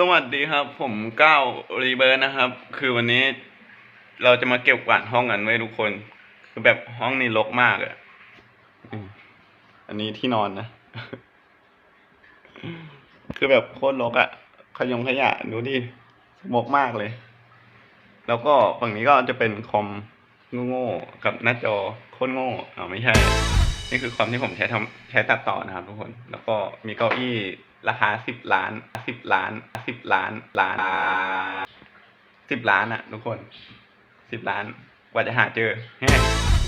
สวัสดีครับ ผมก้าวรีเบิร์นะครับ คือวันนี้เราจะมาเก็บกวาดห้องกันไว้ทุกคน คือแบบห้องนี้รกมากอะอันนี้ที่นอนนะ คือแบบโคตรรกอะขยงขยะดูดิมกมากเลย แล้วก็ฝั่งนี้ก็จะเป็นคอมโง่ๆกับหน้าจอโคตรโง่อ่าไม่ใช่ นี่คือคอมที่ผมใช้ทำใช้ตัดต่อนะครับทุกคน แล้วก็มีเก้าอี้ราคาสิบล้านสิบล้านสิบล้านล้านสิบล้านอะทุกคนสิบล้านกว่าจะหาเจอไ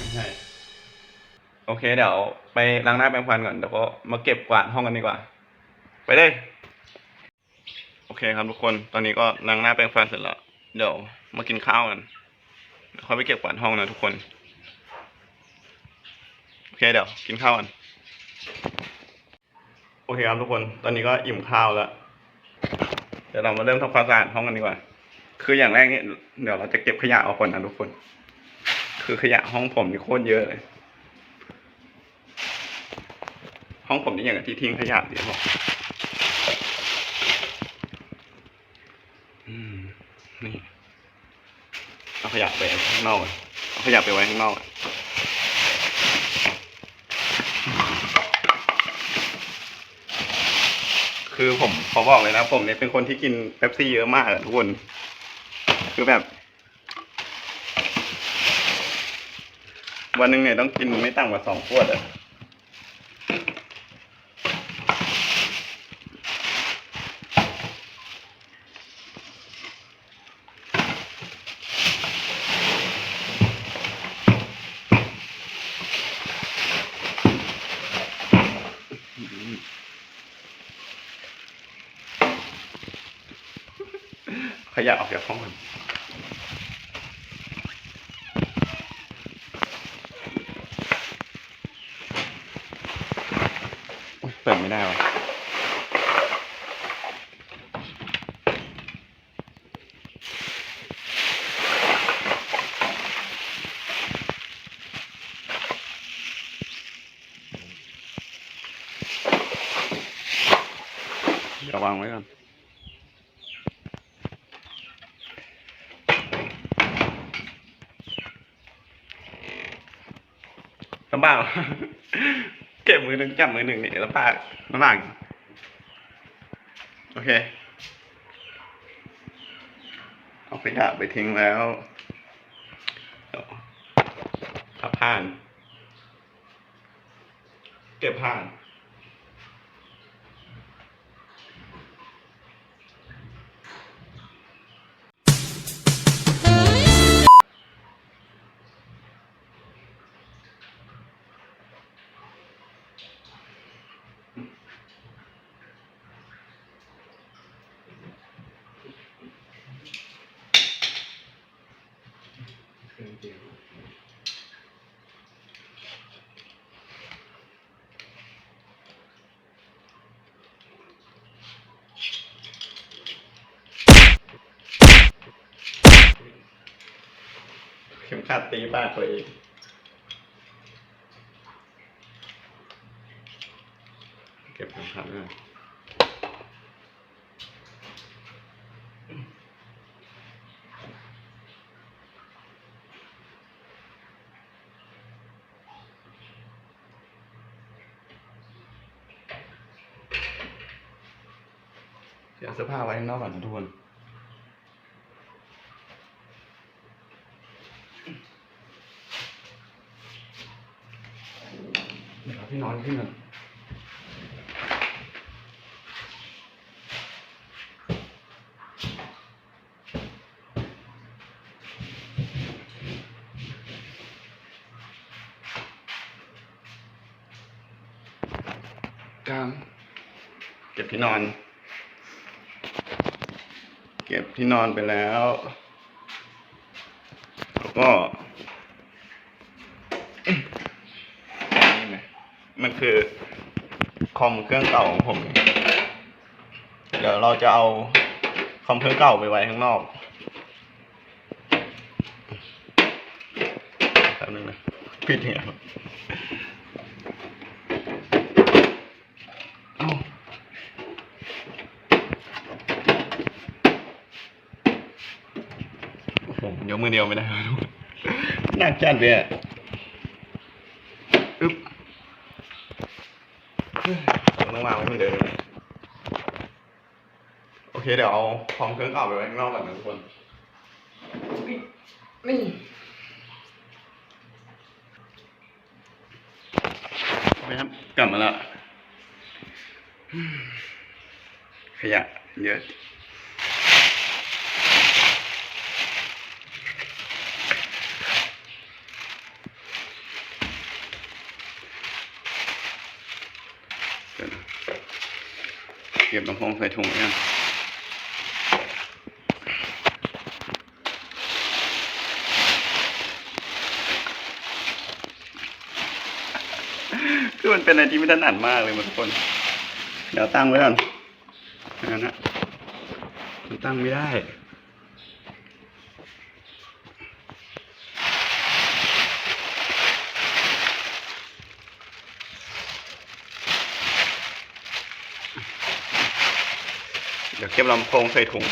ม่ใช่โอเคเดี๋ยวไปล้างหน้าแปรงฟันก่อนเดี๋ยวก็มาเก็บกวาดห้องกันดีกว่า ไปเลย โอเคครับทุกคน ตอนนี้ก็ล้างหน้าแปรงฟันเสร็จแล้ว เดี๋ยวมากินข้าวกันเดี๋ยวค่อยไปเก็บกวาดห้องนะทุกคน เคเดี๋ยวกินข้าวกันโอเคครับทุกคนตอนนี้ก็อิ่มข้าวแล้วเดี๋ยวเรามาเริ่มทำความสะอาดห้องกันดีกว่า คืออย่างแรกเนี่ยเดี๋ยวเราจะเก็บขยะออกก่อนนะทุกคน คือขยะห้องผมนี่โคตรเยอะเลย ห้องผมนี่อย่างกับที่ทิ้งขยะเดี๋ยวบอกนี่เอาขยะไปข้างนอกก่อนเอาขยะไปไว้ข้างนอกก่อน คือผมขอบอกเลยนะผมเนี่ยเป็นคนที่กินเป๊ปซี่เยอะมากอะทุกคน คือแบบ วันหนึ่งเนี่ยต้องกินไม่ต่ำกว่าสองขวดอะ ขยะออกจากห้องก่อนเปิดไม่ได้วะเดี๋ยววางไว้ก่อน ลำบากเก็บมือหนึ่งจับมือหนึ่งนี่ลำบากลำบากโอเค เอาขยะไปทิ้งแล้วเดี๋ยวพับผ่าน เก็บผ่าน ข็มขัดตีปากตัวเองเก็บเข็มขัดด้วยเดี๋ยวเสื้อผ้าไว้ข้างนอกก่อนนะทุกคน เดี๋ยวเอาที่นอนขึ้นก่อน กลาง เก็บที่นอน เก็บที่นอนไปแล้ว แล้วก็นี่ไหมมันคือคอมเครื่องเก่าของผม เดี๋ยวเราจะเอาคอมเครื่องเก่าไปไว้ข้างนอกแป๊บนึงนะปิดยังไงวะเอ้า ผ มยกมือเดียวไม่ได้หนักจัดเลยอะอึ๊บผมต้องวางไว้เหมือนเดิมเลยโอเคเดี๋ยวเอาคอมเครื่องเก่าไปไว้ข้างนอกก่อนนะทุกคนนี่ไปครับกลับมาแล้วขยะเยอะ เดี๋ยวนะ เก็บลำโพงใส่ถุงเนี่ยคือมันเป็นอะไรที่ไม่ถนัดมากเลยมันทุกคน เดี๋ยวตั้งไว้ก่อนอย่างนั้นนะมันตั้งไม่ได้ เดี๋ยวเก็บลำโพงใส่ถุง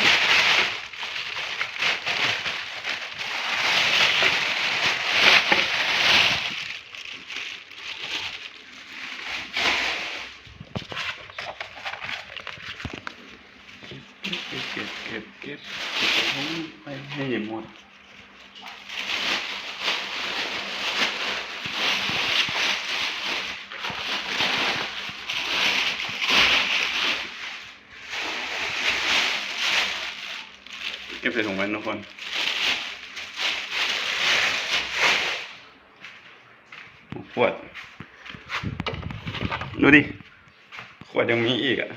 เก็บเก็บเก็บเก็บเก็บเก็บลำโพงไปให้หมด เก็บ ใส่ถุงแว่นทุกคน ขวด ดูดิ ขวดยังมีอีกอะ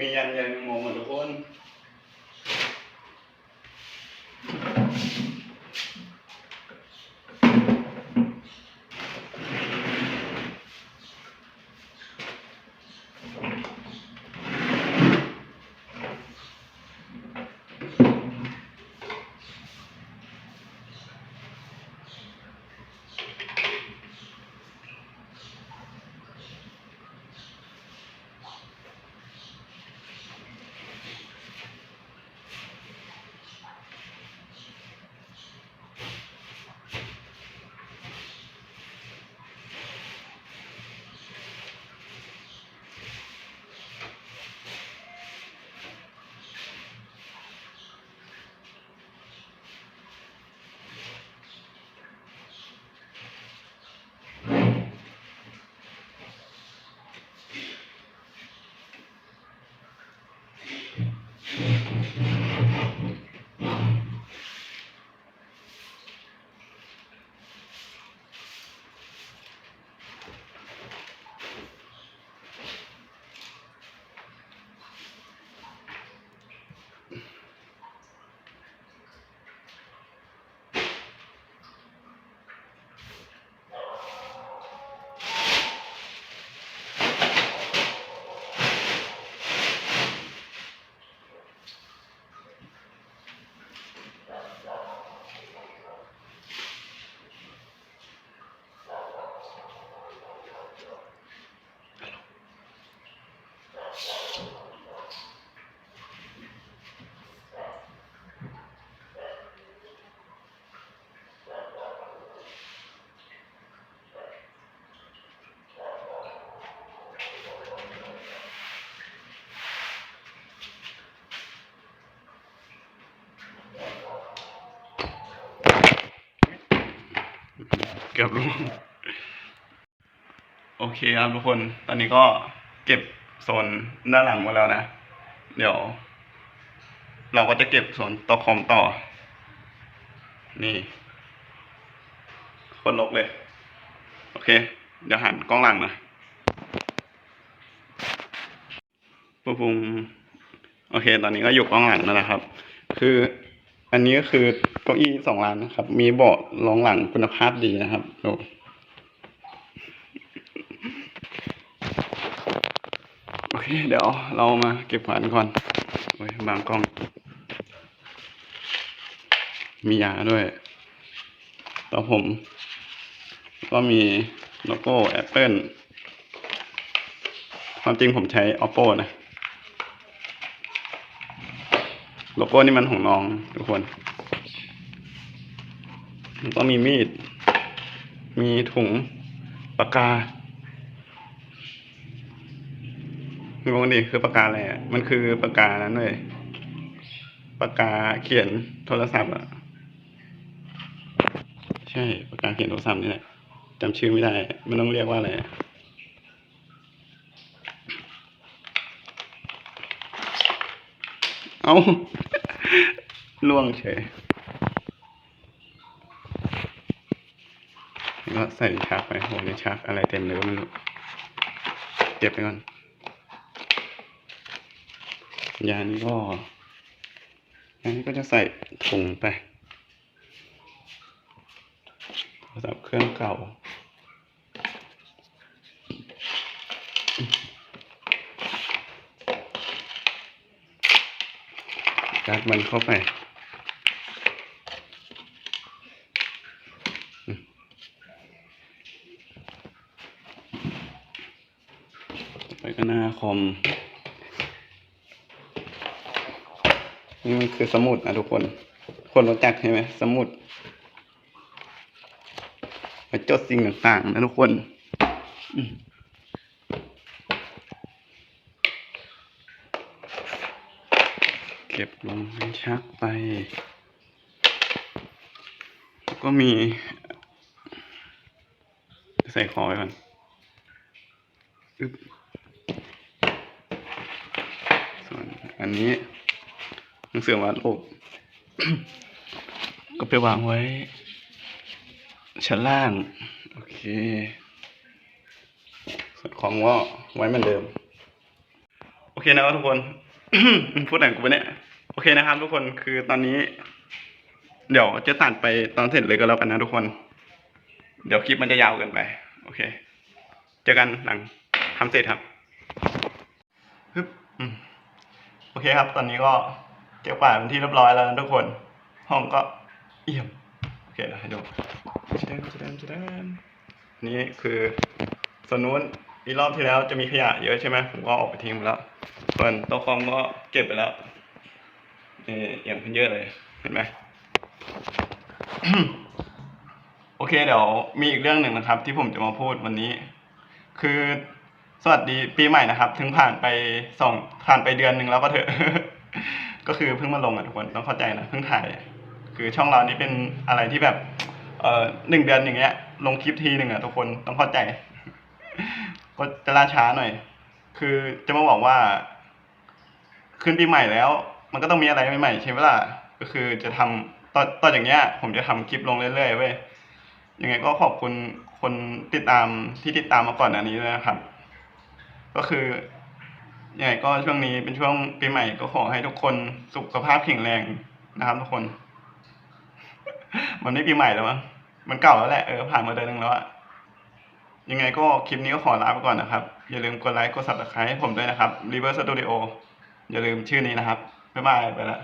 มียันยันง กือบรู้โอเคครับทุกคน ตอนนี้ก็เก็บโซนด้านหลังมาแล้วนะ เดี๋ยว เราก็จะเก็บโซนต๊ะคอมต่อ นี่คนลกเลย โอเค เดี๋ยวหันกล้องหลังนะปุ๊บปุ๊บโอเค ตอนนี้ก็อยู่กล้องหลังแล้วนะครับ คือ อันนี้ก็คือเก้าอี้สองล้านนะครับ มีเบาะรองหลังคุณภาพดีนะครับดูโอเค เดี๋ยวเรามาเก็บขวานก่อนโอ้ยบางกล้อง มียาด้วย ต่อผม ก็มีโลโก้ Apple ความจริงผมใช้ Oppo นะ โลโก้นี่มันของน้องทุกคนแล้วก็มีมีด มีถุงปากกางงดิคือปากกาอะไรอะ มันคือปากกานั้นเลยปากกาเขียนโทรศัพท์อะ ใช่ปากกาเขียนโทรศัพท์นี่แหละจำชื่อไม่ได้ มันต้องเรียกว่าอะไรอะ เอาล่วงเฉยแล้วก็ใส่ชักไปโหในชักอะไรเต็มเลยก็ไม่รู้ เก็บไปก่อน ยานี้ก็ยานี้ก็จะใส่ถุงไปโทรศัพท์เครื่องเก่าัดมันเข้าไป ไปก็หน้าคอม นี่มันคือสมุดนะทุกคน คนรู้จักใช่ไหมสมุดไปจดสิ่งต่างๆนะทุกคน อืม ก็บลงในชักไป ก็มีใส่คอไว้ก่อนส่วนอันนี้หนังสือวาดรูปก็ไปวางไว้ ชั้นล่าง โอเค ส่วนของก็ไว้เหมือนเดิม โอเคนะครับทุกคน พูดแต่งกูไปเนี่ย โอเคนะครับ ทุกคนคือตอนนี้ เดี๋ยวจะตัดไปตอนเสร็จเลยก็แล้วกันนะทุกคน เดี๋ยวคลิปมันจะยาวเกินไป โอเค เจอกันหลังทำเสร็จครับฮึบโอเคครับ ตอนนี้ก็เก็บกวาดเป็นที่เรียบร้อยแล้วนะทุกคน ห้องก็เอี่ยม โอเคเดี๋ยวให้ดูจะได้จะได้จะได้นี่คือส่วนนู้นอีรอบที่แล้วจะมีขยะเยอะใช่ไหมผมก็ออกไปทิ้งไปแล้วส่วนโต๊ะคอมก็เก็บไปแล้ว นี่อย่างขึ้นเยอะเลย เห็นไหมโอเค เดี๋ยวมีอีกเรื่องหนึ่งนะครับ ที่ผมจะมาพูดวันนี้ คือสวัสดีปีใหม่นะครับ ถึงผ่านไปสองผ่านไปเดือนหนึ่งแล้วก็เถอะ ก็คือเพิ่งมาลงอะทุกคนต้องเข้าใจนะเพิ่งถ่าย คือช่องเรานี้เป็นอะไรที่แบบเอ่อหนึ่งเดือนอย่างเงี้ย ลงคลิปทีหนึ่งอะทุกคนต้องเข้าใจ ก็จะล่าช้าหน่อย คือจะมาบอกว่า ขึ้นปีใหม่แล้ว มันก็ต้องมีอะไรใหม่ๆใช่ไหมล่ะก็คือจะทำตอนตอนอย่างเงี้ย ผมจะทำคลิปลงเรื่อยๆเว้ยยังไงก็ขอบคุณคนติดตามที่ติดตามมาก่อนอันนี้ด้วยนะครับ ก็คือยังไงก็ช่วงนี้เป็นช่วงปีใหม่ก็ขอให้ทุกคนสุขภาพแข็งแรงนะครับ ทุกคน มันไม่ปีใหม่แล้วมั้งมันเก่าแล้วแหละเออผ่านมาเดือนหนึงแล้วอะยังไงก็คลิปนี้ก็ขอลาไปก่อนนะครับ อย่าลืมกดไลค์กด subscribe ให้ผมด้วยนะครับ River Studio อย่าลืมชื่อนี้นะครับ ไม่มาไปแล้ว